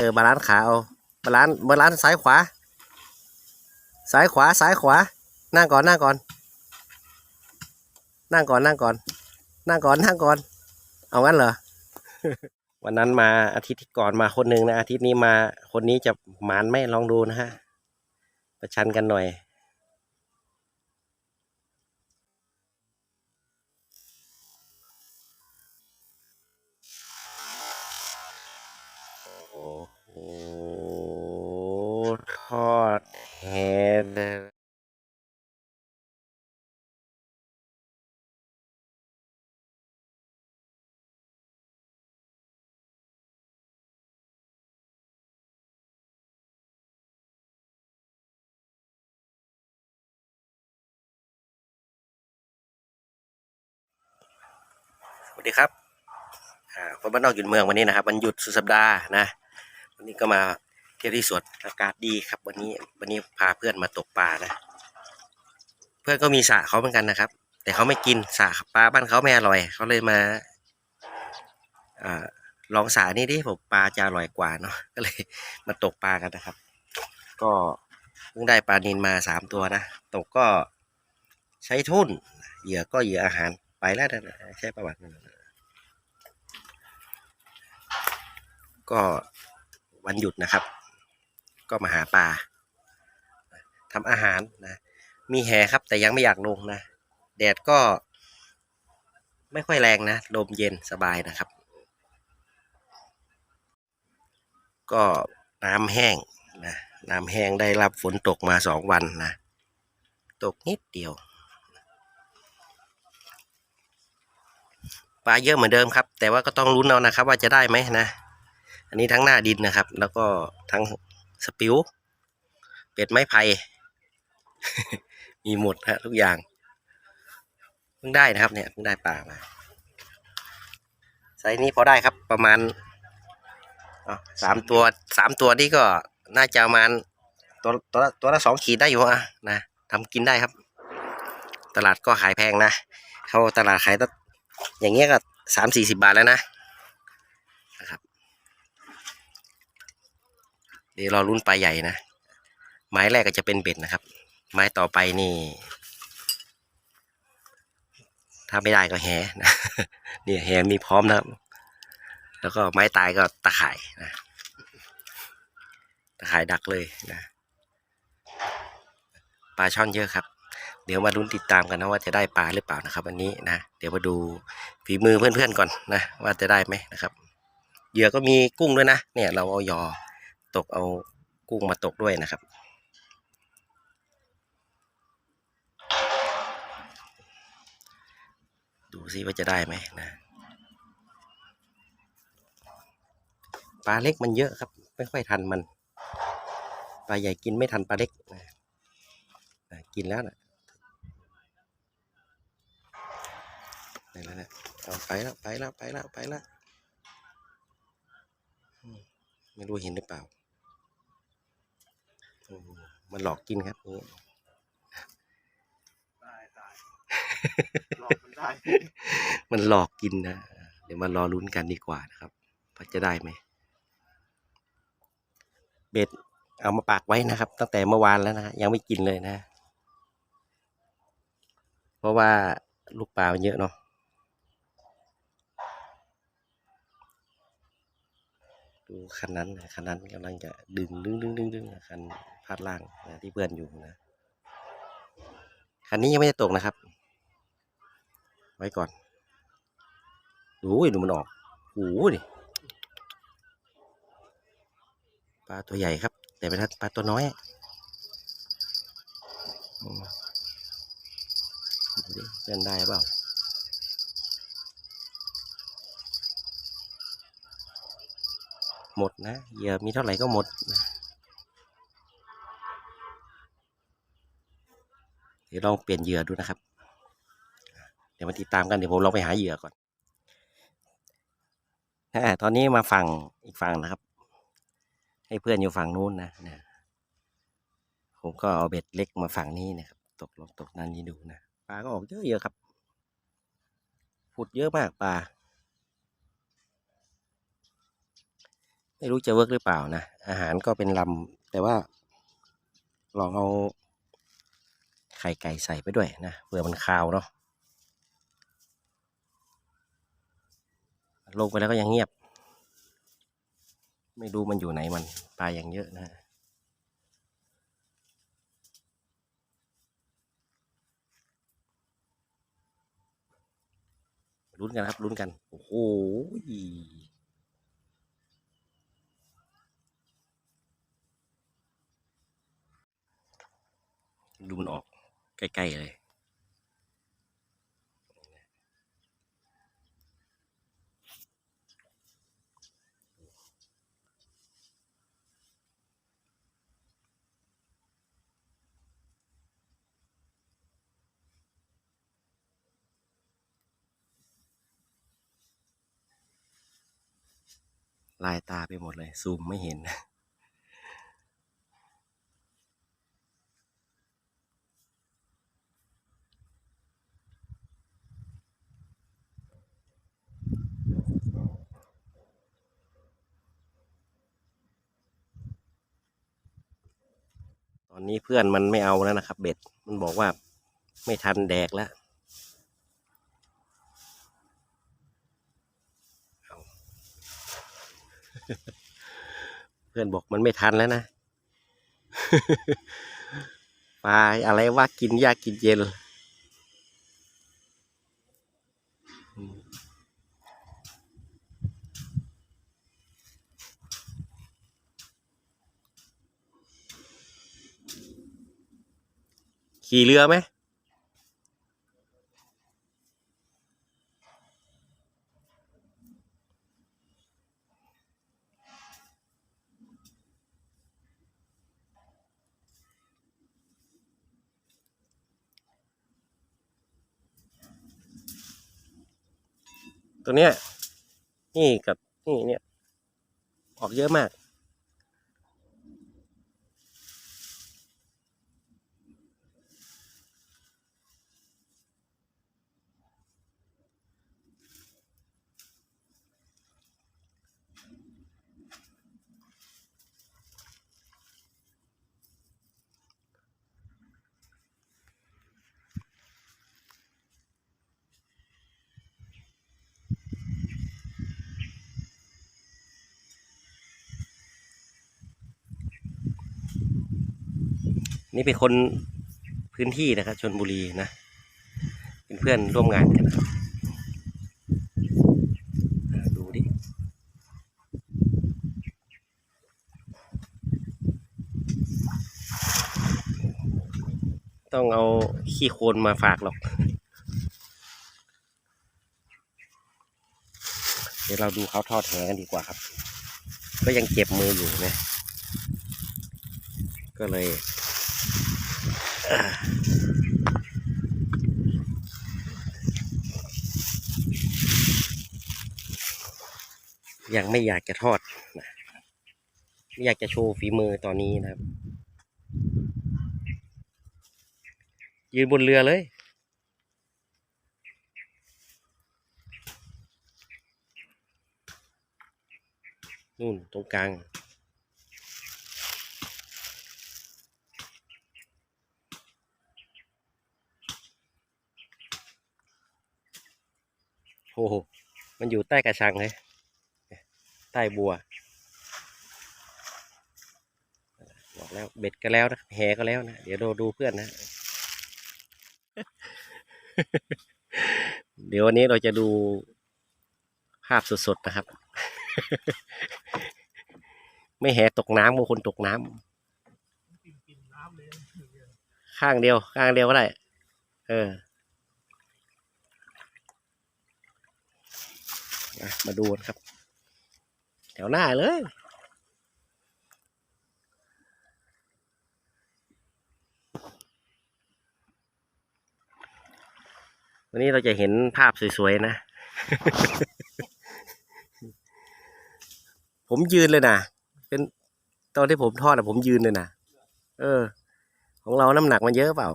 เออบาลานซ์ขาเอาบาลานซ์บาลานซ์ซ้ายขวา ซ้ายขวาซ้ายขวา นั่งก่อนนั่งก่อน นั่งก่อนนั่งก่อน นั่งก่อนนั่งก่อน เอางั้นเหรอ วันนั้นมาอาทิตย์ก่อนมาคนหนึ่งนะอาทิตย์นี้มาคนนี้จะหมานไหม่ลองดูนะฮะ ประชันกันหน่อย ทอดแหเลยสวัสดีครับคนบ้านนอกหยุดเมืองวันนี้นะครับ วันหยุดสุดสัปดาห์นะ วันนี้ก็มา เที่ยวที่สวนอากาศดีครับ วันนี้วันนี้พาเพื่อนมาตกปลานะ เพื่อนก็มีสระเขาเหมือนกันนะครับ แต่เขาไม่กินสระปลาบ้านเขาไม่อร่อย เขาเลยมาอลองสระนี่ดิผมปลาจะอร่อยกว่าเนาะก็เลยมาตกปลากันนะครับ ก็เพิ่งได้ปลานินมาสามตัวนะตกก็ใช้ทุ่นเหยื่อก็เหยื่ออาหารไปแล้วนะใช้ประวัตินั้นนะก็วันหยุดนะครับ ก็มาหาปลาทำอาหารนะ มีแหครับแต่ยังไม่อยากลงนะ แดดก็ ไม่ค่อยแรงนะ ลมเย็นสบายนะครับ ก็น้ำแห้งนะน้ำแห้งได้รับฝนตกมาสองวันนะ ตกนิดเดียวปลาเยอะเหมือนเดิมครับ แต่ว่าก็ต้องลุ้นเอานะครับ ว่าจะได้ไหมนะ อันนี้ทั้งหน้าดินนะครับ แล้วก็ทั้ง สปิวเป็ดไม้ไผ่มีหมดฮะทุกอย่างเพิ่งได้นะครับเนี่ยเพิ่งได้ปลามาไซส์นี้พอได้ครับประมาณสามตัวสามตัวนี้ก็น่าจะประมาณตัวตัวตัวละสองขีดได้อยู่อะนะทำกินได้ครับ ตลาดก็ขายแพงนะ เขาตลาดขายตัอย่างเงี้ยก็สามสี่สิบาทแล้วนะนะครับ เดี๋ยวรอรุ่นปลาใหญ่นะ ไม้แรกก็จะเป็นเบ็ดนะครับ ไม้ต่อไปนี่ ถ้าไม่ได้ก็แหนะเนี่ยแหมีพร้อมนะครับ แล้วก็ไม้ตายก็ตะข่ายนะตะข่ายดักเลยนะปลาช่อนเยอะครับ เดี๋ยวมาลุ้นติดตามกันนะว่าจะได้ปลาหรือเปล่านะครับวันนี้นะ เดี๋ยวมาดูฝีมือเพื่อนๆก่อนนะ ว่าจะได้ไหมนะครับ เหยื่อก็มีกุ้งด้วยนะ เนี่ยเราเอายอ ตกเอากุ้งมาตกด้วยนะครับ ดูซิว่าจะได้ไหมนะปลาเล็กมันเยอะครับ ไม่ค่อยทันมัน ปลาใหญ่กินไม่ทันปลาเล็กนะกินแล้วนะไปแล้วนะเอาไปแล้วไปแล้วไปแล้วไปแล้วอืมไม่รู้เห็นหรือเปล่า มันหลอกกินครับนี่ได้ได้หลอกมันได้ มันหลอกกินนะ เดี๋ยวมารอลุ้นกันดีกว่านะครับว่าจะได้ไหม เบ็ดเอามาปากไว้นะครับ ตั้งแต่เมื่อวานแล้วนะยังไม่กินเลยนะ เพราะว่าลูกปลาเยอะเนาะดูคันนั้นคันนั้นกำลังจะดึงดึงดึงดึงดึงนะคันาดล่างนะที่เพื่อนอยู่นะคันนี้ยังไม่ได้ตกนะครับ ไว้ก่อนโอ้ยดูมันออกโอ้ยปลาตัวใหญ่ครับ แต่เป็นปลาตัวน้อยอะอืมดูดิเล่นได้เปล่าหมดนะเหยื่อมีเท่าไหร่ก็หมดนะ เดี๋ยวลองเปลี่ยนเหยื่อดูนะครับ เดี๋ยวมาติดตามกันเดี๋ยวผมลองไปหาเหยื่อก่อนอตอนนี้มาฝั่งอีกฝั่งนะครับ ให้เพื่อนอยู่ฝั่งนู้นนะนะผมก็เอาเบ็ดเล็กมาฝั่งนี้นะครับ ตกลงตกนั่นนี่ดูนะปลาก็ออกเยอะเยอะๆครับผุดเยอะมากปลาไม่รู้จะเวิร์กหรือเปล่านะ อาหารก็เป็นลำแต่ว่าลองเอา ไข่ไก่ใส่ไปด้วยนะเผื่อมันคาวเนาะลงไปแล้วก็ยังเงียบ ไม่รู้มันอยู่ไหนมันปลาอย่างเยอะนะลุ้นกันครับลุ้นกัน โอ้โหดูมันออก ใกล้ๆเลยลายตาไปหมดเลย ซูมไม่เห็น อนนี้เพื่อนมันไม่เอาแล้วนะครับ เบ็ด มันบอกว่าไม่ทันแดกแล้วเพื่อนบอกมันไม่ทันแล้วนะปลาอะไรว่ากินยากกินเย็น ขี่เรือไหมตัวเนี้ยนี่กับนี่เนี่ย ออกเยอะมาก นี่เป็นคนพื้นที่นะครับชนบุรีนะ เป็นเพื่อนร่วมงานกันนะครับดูดิ ต้องเอาขี้โคลนมาฝากหรอก เดี๋ยวเราดูเขาทอดแหกันดีกว่าครับ ก็ยังเจ็บมืออยู่นะ ก็เลย ยังไม่อยากจะทอดนะไม่อยากจะโชว์ฝีมือตอนนี้นะครับ ยืนบนเรือเลย นู่นตรงกลาง อ้โหมันอยู่ใต้กระชังเลยใต้บัว บอกแล้วเบ็ดก็แล้วนะแหก็แล้วนะ เดี๋ยวดูดูเพื่อนนะ เดี๋ยววันนี้เราจะดูภาพสดๆนะครับ ไม่แหตกน้ำบางคนตกน้ำข้างเดียว ข้างเดียวก็ได้ เออ มามาดูครับ แถวหน้าเลย วันนี้เราจะเห็นภาพสวยๆนะ ผมยืนเลยนะเป็นตอนที่ผมทอดอะผมยืนเลยนะเออ ของเราน้ำหนักมันเยอะเปล่า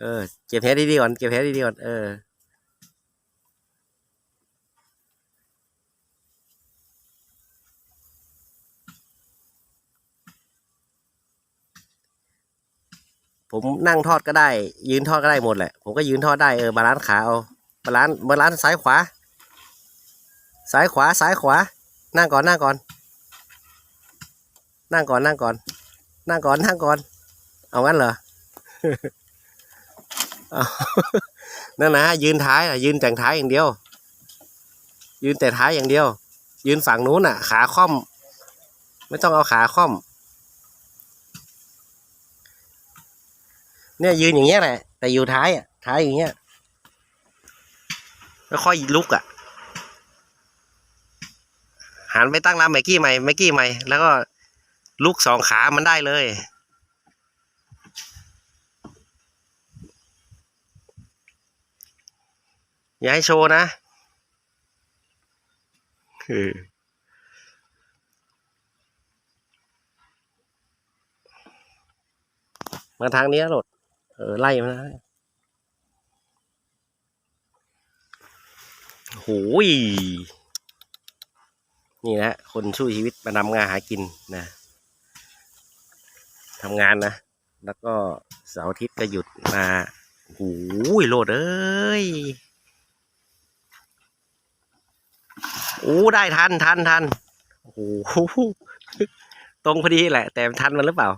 เออ เก็บแพ้ดีๆก่อน เก็บแพ้ดีๆก่อน เออ ผมนั่งทอดก็ได้ ยืนทอดก็ได้หมดแหละ ผมก็ยืนทอดได้เออบาลานซ์ขาเอาบาลานซ์บาลานซ์ซ้ายขวา ซ้ายขวาซ้ายขวา นั่งก่อนนั่งก่อน นั่งก่อนนั่งก่อน นั่งก่อนนั่งก่อน เอางั้นเหรอนั่นนะยืนท้ายอะยืนแต่งท้ายอย่างเดียว ยืนแต่ท้ายอย่างเดียว ยืนฝั่งนู้นอะ ขาค่อม ไม่ต้องเอาขาค่อม เนี่ยยืนอย่างเงี้ยแหละ แต่อยู่ท้ายอะ ท้ายอย่างเงี้ยแล้วค่อยลุกอะ หันไปตั้งลำไมกี้ใหม่ไมกี้ใหม่ แล้วก็ลุกสองขามันได้เลยอย่าให้โชว์นะคือมาทางเนี้ยรถ เออไล่มานะโหยนี่นะ คนสู้ชีวิตมานำงานหากินนะทำงานนะ แล้วก็เสาร์อาทิตย์ก็หยุดมาโอ้ยโลดเอ้ยโอ้ได้ทันทันทันโอ้โหตรงพอดีแหละ แต่ทันมันหรือเปล่า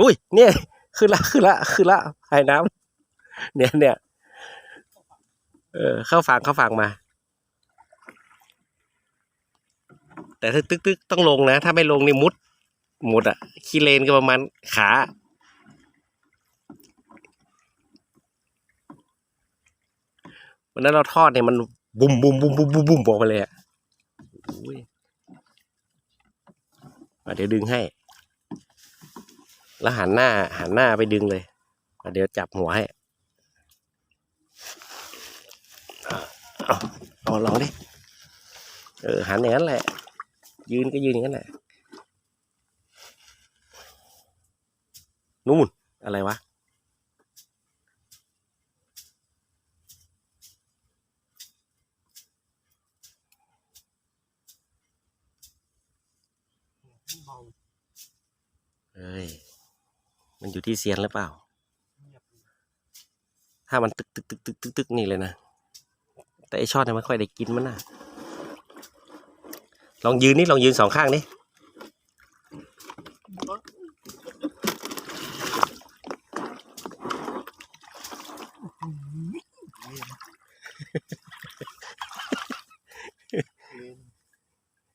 อุ้ยเนี่ย ขึ้นละขึ้นละขึ้นละภายน้ำเนี่ยเนี่ยเออเข้าฝั่งเข้าฝั่งมา แต่ถ้าตึกตึกต้องลงนะ ถ้าไม่ลงนี่มุดหมดอะคีเลนก็ประมาณขาวันนั้นเราทอดเนี่ยมันบุ้มบุ้มบุ้มบุ้มบุ้มบุ้มบอกไปเลยอะอุ้ยอะเดี๋ยวดึงให้ แล้วหันหน้าหันหน้าไปดึงเลยเดี๋ยวจับหัวให้เอาเอาลองดิเออหันอย่างนั้นแหละ ยืนก็ยืนอย่างนั้นแหละนู่นอะไรวะเบาเอ้ย มันอยู่ที่เซียนหรือเปล่าเงียบถ้ามันตึกตึกตึกตึกตึกตึกนี่เลยนะ แต่ไอช็อตเนี่ยไม่ค่อยได้กินมันนะลองยืนนี่ลองยืนสองข้างนี่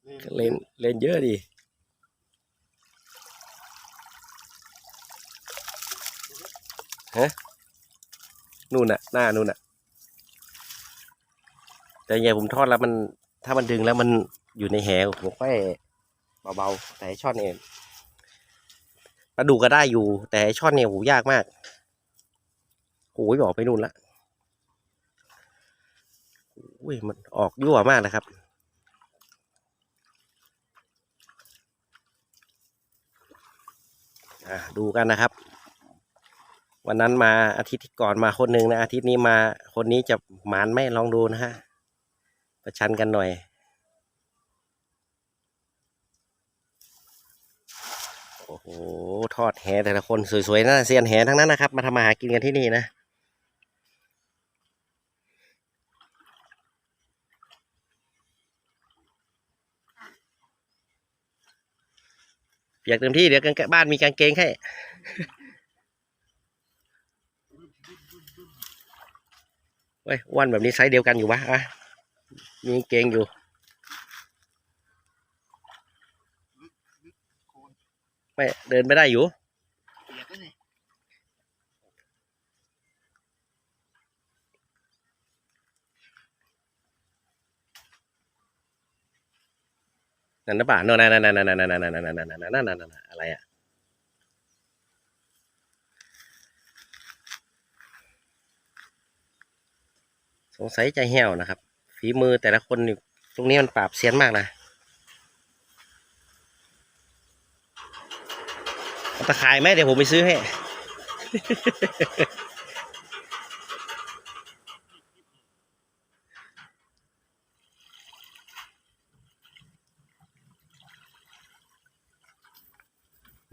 เล่นเล่นเล่นเล่นเยอะดิ ฮะนู่นน่ะ หน้านู่นน่ะ แต่อย่ผมทอดแล้วมัน ถ้ามันดึงแล้วมันอยู่ในแหผมค่อยเบาๆแต่ช่อนเนี่ยปลาดุกก็ได้อยู่ แต่ช่อนเนี่ยโหยากมากโอ้ยออกไปนู่นละโอ้ยมันออกยั่วมากนะครับอะดูกันนะครับ วันนั้นมาอาทิตย์ที่ก่อนมาคนหนึ่งนะอาทิตย์นี้มาคนนี้จะหมานไหม่ลองดูนะฮะประชันกันหน่อย โอ้โหทอดแหแต่ละคนสวยๆนะเซียนแหทั้งนั้นนะครับ มาทำมาหากินกันที่นี่นะอยากเต็มที่เดี๋ยวกันบ้านมีกางเกงให้ เว้ยอ้วันแบบนี้ไซส์เดียวกันอยู่วะอะมีกางเกงอยู่โคนไม่เดินไม่ได้อยู่เปียกก็นี่นั่นนะป่ะโน่นนั่นนั่นนั่นนั่นนั่นนั่นนั่นนั่นนั่นนั่นนั่นนั่นอะไรอะ งสัยใจแห้วนะครับ ฝีมือแต่ละคนนี่ตรงนี้มันปราบเซียนมากนะตะขายไหมเดี๋ยวผมไปซื้อให้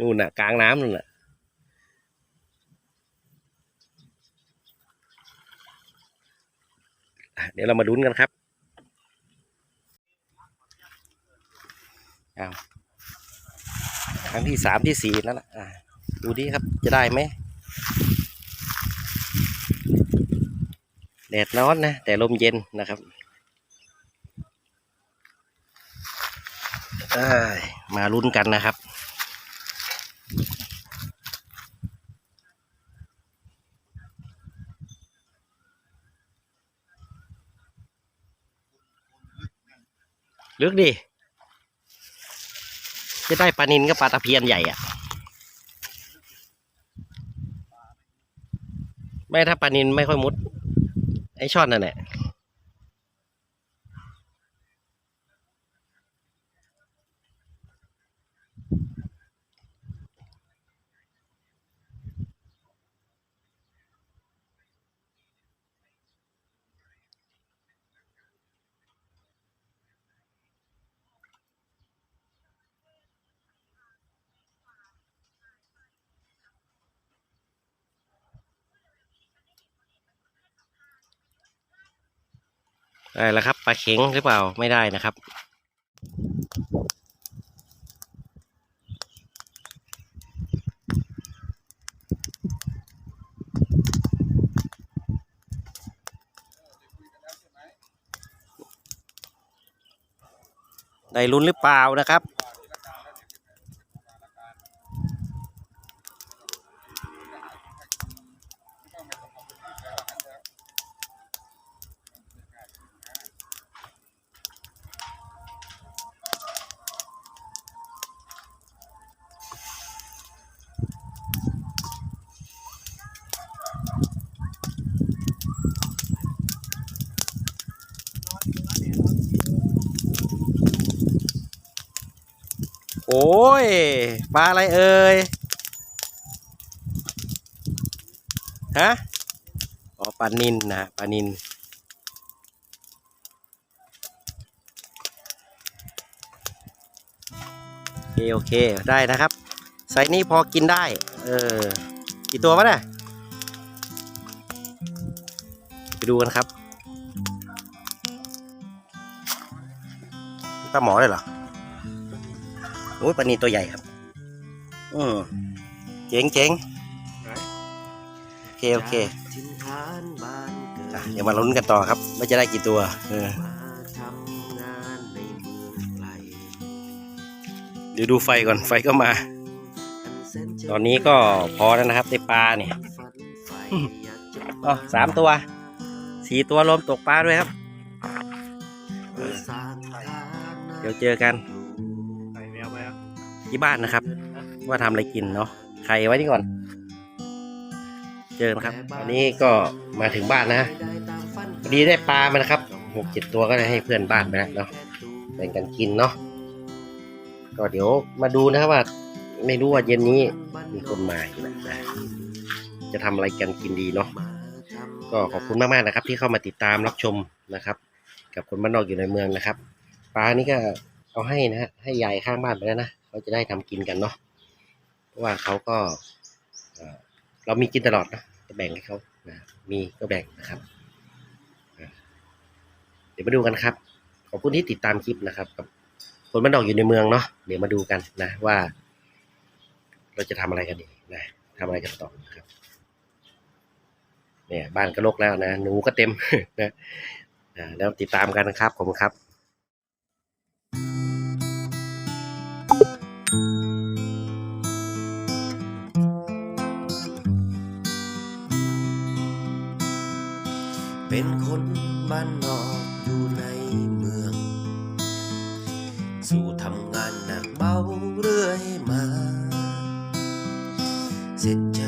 นู่นน่ะ กลางน้ำนู่นน่ะ เดี๋ยวเรามาลุ้นกันครับเอาครั้งที่สามที่สี่แล้วล่ะอะดูดิครับจะได้ไหมแดดร้อนนะ แต่ลมเย็นนะครับเอ้มาลุ้นกันนะครับ ลึกดิ จะได้ปลานินกับปลาตะเพียนใหญ่อะไม่ถ้าปลานินไม่ค่อยมุด ไอช่อนนั่นแหละ ได้แล้วครับปลาเข็งหรือเปล่าไม่ได้นะครับ ได้ลุ้นหรือเปล่านะครับ ยปลาอะไรเอ่ยฮะอ๋อปลานินนะปลานินโอเคโอเคได้นะครับไซส์นี้พอกินได้ เออ กี่ตัววะเนี่ยไปดูกันครับปลาหมอเลยเหรอ โอ้ยปลานีตัวใหญ่ครับ อืมเจ๋งเจ๋งโอเคโอเคถิ่นฐานบ้านเกิดอะเดี๋ยวมาลุ้นกันต่อครับว่าจะได้กี่ตัวเออมาทำงานในเมืองไกลเดี๋ยวดูไฟก่อนไฟก็มาอันแสนจะตอนนี้ก็พอแล้วนะครับได้ปลาเนี่ยฝันใฝ่อยากจะอ๋อสามตัวสี่ตัวรวมตกปลาด้วยครับสร้างทางเดี๋ยวเจอกัน ที่บ้านนะครับ ว่าทำอะไรกินเนาะไข่ไว้นี่ก่อน เจอนะครับตอนนี้ก็มาถึงบ้านนะพอดีได้ปลามานะครับหกเจ็ดตัวก็ได้ให้เพื่อนบ้านไปแล้วเนาะแบ่งกันกินเนาะก็เดี๋ยวมาดูนะครับว่า ไม่รู้ว่าเย็นนี้มีคนมาอยู่นะจะทำอะไรกันกินดีเนาะก็ขอบคุณมากๆนะครับ ที่เข้ามาติดตามรับชมนะครับ กับคนบ้านนอกอยู่ในเมืองนะครับปลานี่ก็เอาให้นะฮะให้ยายข้างบ้านไปแล้วนะเขาจะได้ทำกินกันเนาะเพราะว่าเขาก็เรามีกินตลอดนะจะแบ่งให้เขานะมีก็แบ่งนะครับเดี๋ยวมาดูกันครับ ขอบคุณที่ติดตามคลิปนะครับกับคนบ้านนอกอยู่ในเมืองเนาะเดี๋ยวมาดูกันนะว่า เราจะทำอะไรกันดีนะทำอะไรกันต่อนะครับ เนี่ย บ้านก็รกแล้วนะหนูก็เต็มนะแล้วติดตามกันนะครับผมครับ เป็นคนบ้านนอกอยู่ในเมือง สู่ทำงานหนักเบาเรื่อยมา เสร็จจะ